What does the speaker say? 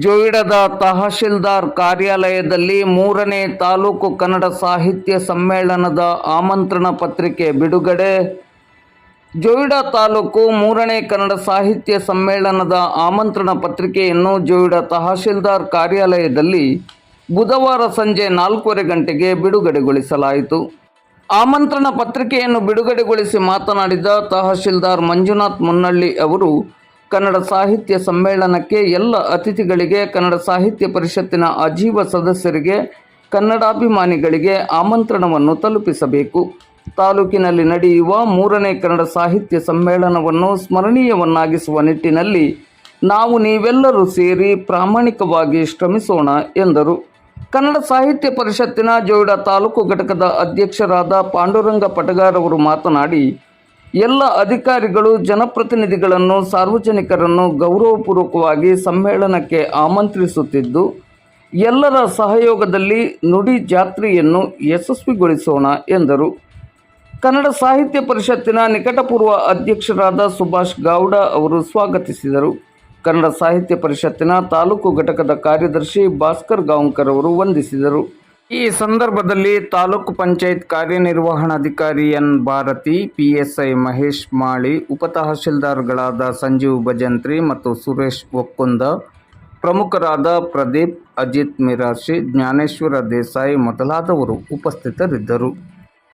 ಜೋಯಿಡದ ತಹಶೀಲ್ದಾರ್ ಕಾರ್ಯಾಲಯದಲ್ಲಿ ಮೂರನೇ ತಾಲೂಕು ಕನ್ನಡ ಸಾಹಿತ್ಯ ಸಮ್ಮೇಳನದ ಆಮಂತ್ರಣ ಪತ್ರಿಕೆ ಬಿಡುಗಡೆ. ಜೋಯಿಡಾ ತಾಲೂಕು ಮೂರನೇ ಕನ್ನಡ ಸಾಹಿತ್ಯ ಸಮ್ಮೇಳನದ ಆಮಂತ್ರಣ ಪತ್ರಿಕೆಯನ್ನು ಜೋಯಿಡಾ ತಹಶೀಲ್ದಾರ್ ಕಾರ್ಯಾಲಯದಲ್ಲಿ ಬುಧವಾರ ಸಂಜೆ ನಾಲ್ಕೂವರೆ ಗಂಟೆಗೆ ಬಿಡುಗಡೆಗೊಳಿಸಲಾಯಿತು. ಆಮಂತ್ರಣ ಪತ್ರಿಕೆಯನ್ನು ಬಿಡುಗಡೆಗೊಳಿಸಿ ಮಾತನಾಡಿದ ತಹಶೀಲ್ದಾರ್ ಮಂಜುನಾಥ್ ಮುನ್ನಳ್ಳಿ ಅವರು ಕನ್ನಡ ಸಾಹಿತ್ಯ ಸಮ್ಮೇಳನಕ್ಕೆ ಎಲ್ಲ ಅತಿಥಿಗಳಿಗೆ ಕನ್ನಡ ಸಾಹಿತ್ಯ ಪರಿಷತ್ತಿನ ಅಜೀವ ಸದಸ್ಯರಿಗೆ, ಕನ್ನಡಾಭಿಮಾನಿಗಳಿಗೆ ಆಮಂತ್ರಣವನ್ನು ತಲುಪಿಸಬೇಕು. ತಾಲೂಕಿನಲ್ಲಿ ನಡೆಯುವ ಮೂರನೇ ಕನ್ನಡ ಸಾಹಿತ್ಯ ಸಮ್ಮೇಳನವನ್ನು ಸ್ಮರಣೀಯವನ್ನಾಗಿಸುವ ನಿಟ್ಟಿನಲ್ಲಿ ನಾವು ನೀವೆಲ್ಲರೂ ಸೇರಿ ಪ್ರಾಮಾಣಿಕವಾಗಿ ಶ್ರಮಿಸೋಣ ಎಂದರು. ಕನ್ನಡ ಸಾಹಿತ್ಯ ಪರಿಷತ್ತಿನ ಜೋಯಿಡಾ ತಾಲೂಕು ಘಟಕದ ಅಧ್ಯಕ್ಷರಾದ ಪಾಂಡುರಂಗ ಪಟಗಾರ್ ಅವರು ಮಾತನಾಡಿ ಎಲ್ಲ ಅಧಿಕಾರಿಗಳು, ಜನಪ್ರತಿನಿಧಿಗಳನ್ನು, ಸಾರ್ವಜನಿಕರನ್ನು ಗೌರವಪೂರ್ವಕವಾಗಿ ಸಮ್ಮೇಳನಕ್ಕೆ ಆಮಂತ್ರಿಸುತ್ತಿದ್ದು, ಎಲ್ಲರ ಸಹಯೋಗದಲ್ಲಿ ನುಡಿ ಜಾತ್ರೆಯನ್ನು ಯಶಸ್ವಿಗೊಳಿಸೋಣ ಎಂದರು. ಕನ್ನಡ ಸಾಹಿತ್ಯ ಪರಿಷತ್ತಿನ ನಿಕಟಪೂರ್ವ ಅಧ್ಯಕ್ಷರಾದ ಸುಭಾಷ್ ಗೌಡ ಅವರು ಸ್ವಾಗತಿಸಿದರು. ಕನ್ನಡ ಸಾಹಿತ್ಯ ಪರಿಷತ್ತಿನ ತಾಲೂಕು ಘಟಕದ ಕಾರ್ಯದರ್ಶಿ ಭಾಸ್ಕರ್ ಗಾಂವ್ಕರ್ ಅವರು ವಂದಿಸಿದರು. ಈ ಸಂದರ್ಭದಲ್ಲಿ ತಾಲೂಕು ಪಂಚಾಯತ್ ಕಾರ್ಯನಿರ್ವಹಣಾಧಿಕಾರಿ ಎನ್. ಭಾರತಿ, ಪಿಎಸ್ಐ ಮಹೇಶ್ ಮಾಳಿ ಉಪತಹಶೀಲ್ದಾರ್ಗಳಾದ ಸಂಜೀವ್ ಭಜಂತ್ರಿ ಮತ್ತು ಸುರೇಶ್ ಒಕ್ಕುಂದ ಪ್ರಮುಖರಾದ ಪ್ರದೀಪ್, ಅಜಿತ್ ಮಿರಾಶಿ, ಜ್ಞಾನೇಶ್ವರ ದೇಸಾಯಿ ಮೊದಲಾದವರು ಉಪಸ್ಥಿತರಿದ್ದರು.